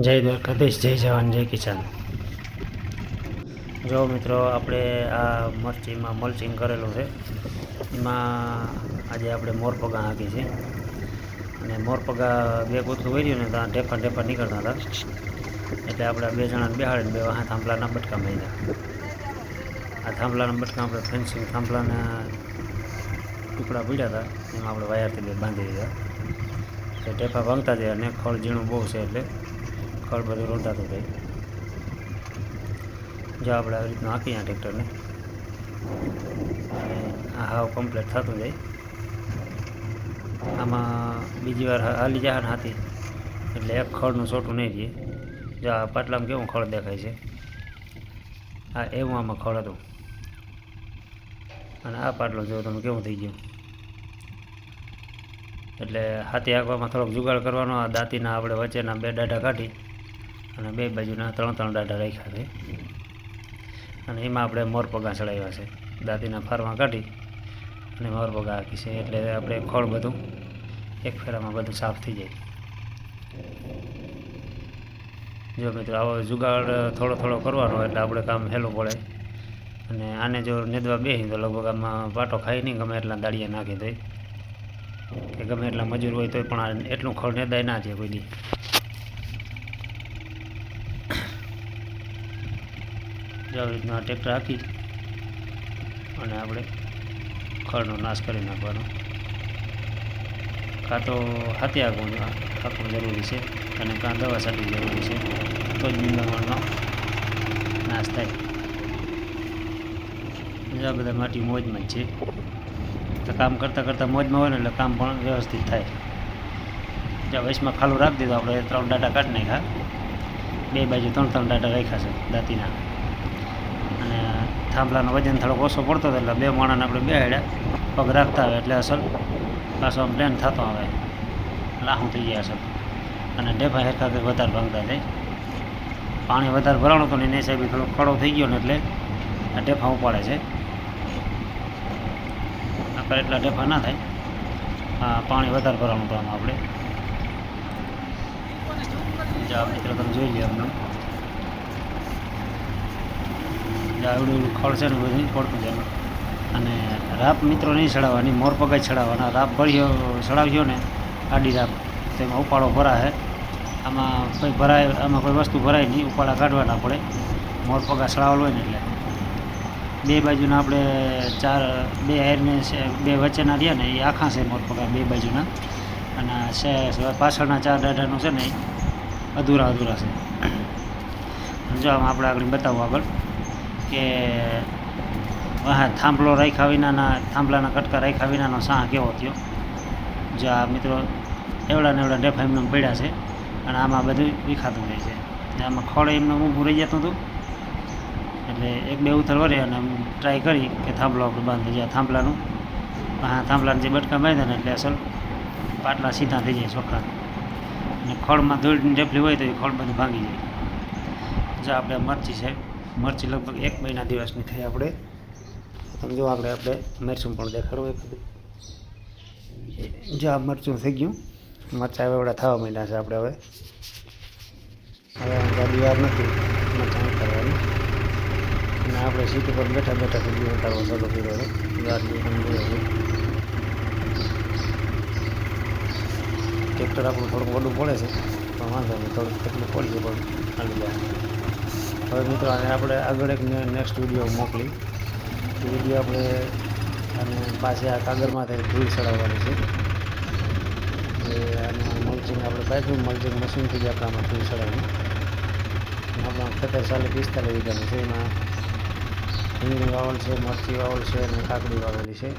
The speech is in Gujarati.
જય દ્વારકાધીશ, જય જવાન, જય કિસાન. જો મિત્રો, આપણે આ મરચીમાં મલ્ચિંગ કરેલું છે. એમાં આજે આપણે મોરપગા હાંકી છે. અને મોરપગા બે કૂતરું વર્યું ને ત્યાં ઢેફા ઢેફા નીકળતા હતા. એટલે આપણે બે જણાને બેહાડીને બે વાહ થાંભલાના બટકા માર્યા. આ થાંભલાના બટકા આપણે ફેન્સિંગ થાંભલાના ટુકડા પીડ્યા હતા. એમાં આપણે વાયરથી બે બાંધી દીધા. એટલે ઢેફા ભાંગતા જાય અને ખળ ઝીણું બહુ છે એટલે ખળ બધું રોંધાતું થઈ જો આપણે આવી રીતનું આપીએ આ ટ્રેક્ટરને. અને આ હાવ કમ્પ્લીટ થતું જાય. આમાં બીજી વાર હાલી જાય હતી એટલે એક ખળનું છોટું નહીં રહીએ જો આ પાટલામાં કેવું ખળ દેખાય છે. આ એવું આમાં ખળ હતું. અને આ પાટલો જો તમે કેવું થઈ ગયું. એટલે હાથી આંકવામાં થોડોક જુગાડ કરવાનો, આ દાંતીના આપણે વચ્ચેના બે દાઢા કાઢી અને બે બાજુના ત્રણ ત્રણ દાઢા રાખ્યા છે. અને એમાં આપણે મોરપગા ચડાવ્યા છે. દાંતીના ફારમાં કાઢી અને મોરપગા હાકી છે. એટલે આપણે ખોળ બધું એક ફેરામાં બધું સાફ થઈ જાય. જો મિત્રો, આવો જુગાડ થોડો થોડો કરવાનો એટલે આપણે કામ હેલું પડે. અને આને જો નેદવા બેસી તો લગભગ આમાં પાટો ખાઈ નહીં ગમે એટલા દાળિયા નાખી દે કે ગમે એટલા મજૂર હોય તોય પણ એટલું ખળ નેદાય ના છે કોઈ દી. આવી રીતના ટ્રેક્ટર અને આપણે ખળનો નાશ કરી નાખવાનો. કાં તો હાથી આગવું હાંકવું જરૂરી છે. અને કાં દવા છાંટવી જરૂરી છે. તો જ નિંદામણનો નાશ થાય. બીજા બધા માટી મોજમાં જ છે. તો કામ કરતાં કરતાં મોજમાં હોય ને એટલે કામ પણ વ્યવસ્થિત થાય. જ્યાં વૈશમાં ખાલું રાખી દીધું, આપણે ત્રણ ડાટા કાઢી નાખ્યા. બે બાજુ ત્રણ ત્રણ ડાટા રાખ્યા છે દાંતીના. અને થાંભલાનો વજન થોડોક ઓછો પડતો હતો એટલે બે માણાને આપણે બેહાડ્યા પગ રાખતા આવે એટલે અસલ પાછો આમ પ્લેન થતો આવે. લાહું થઈ જાય અસલ. અને ડેફા હેરખા કંઈક વધારે ભાંગતા થાય પાણી વધારે ભરાણું હતું ને એને સાહેબ થોડો ખડો થઈ ગયો ને એટલે આ ડેફા ઉપાડે છે. નકર એટલા ડેફા ના થાય. પાણી વધારે ભરાણું તો આમાં આપણે. મિત્રો તમે જોઈ લો અમને જે આવડું એવડું ને બધું પડતું જવાનું અને રાપ મિત્રો નહીં ચડાવવાની, મોર પગાઈ ચડાવવાના. રાપ ભર્યો ચડાવ્યો ને, આડી રાપ. તેમાં ઉપાડો ભરાશે આમાં કોઈ ભરાય, આમાં કોઈ વસ્તુ ભરાય નહીં. ઉપાડા કાઢવાના પડે. મોર પગા ચડાવેલો હોય ને એટલે. બે બાજુના આપણે ચાર, બે હારને બે વચ્ચેના રહ્યા ને, એ આખા છે મોરપગા બે બાજુના. અને છે, પાછળના ચાર દાઢાનું છે ને અધૂરા અધૂરા છે. જો આમ આપણે આગળ બતાવું આગળ. કે હા થાંભલો રાખ્યા વિનાના, થાંભલાના કટકા રાખ્યા વિનાનો સાહ કેવો થયો? જો આ મિત્રો એવડા ને એવડા ડેફા એમને પડ્યા છે અને આમાં બધું વિખાતું રહે છે. આમાં ખોળ એમને ઊભું રહી જતું હતું. એટલે એક બે ઉથલ વળે અને ટ્રાય કરી કે થાંભલો આપણે બાંધી જાય. થાંભલાનું હા થાંભલાને જે બટકા બાંધ્યા ને એટલે અસલ પાટલા સીધા થઈ જાય ચોખ્ખા. અને ખળમાં ધૂળની ડેફલી હોય તો એ ખોળ બધું ભાંગી જાય. જો આપણે મરચી છે મરચી લગભગ એક મહિના દિવસની થઈ આપણે. તમે જો આપણે આપણે મરચું પણ દેખાડવું એક જો આ મરચું થઈ ગયું. મરચાં હવે એવડા થવા માંડ્યા છે આપણે હવે. હવે દિવાર વાર નથી મરચાં કરવાની અને આપણે સીટ ઉપર બેઠા બેઠા સુધી ઉતારવો ચાલુ કર્યો છે. ટ્રેક્ટર આપણું થોડુંક વડું પડે છે. પણ વાંધો નહીં, થોડુંક તકલીફ પડી છે પણ આવી જાય. હવે મિત્રો, આને આપણે આગળ એક નેક્સ્ટ વીડિયો મોકલી. એ વીડિયો આપણે અને પાછી આ કાગળમાંથી ધૂળ ચડાવવાની છે. એ અને મલ્ચિંગ આપણે પાછું મલ્ચિંગ મશીનથી જ આપણે આમાં ધૂળ ચડાવી આપણા ખેતર સાલે પિસ્તાલીસ વીઘાનું છે. એમાં રીંગણી વાવલ છે, મરચી વાવલ છે અને કાકડી વાવેલી છે.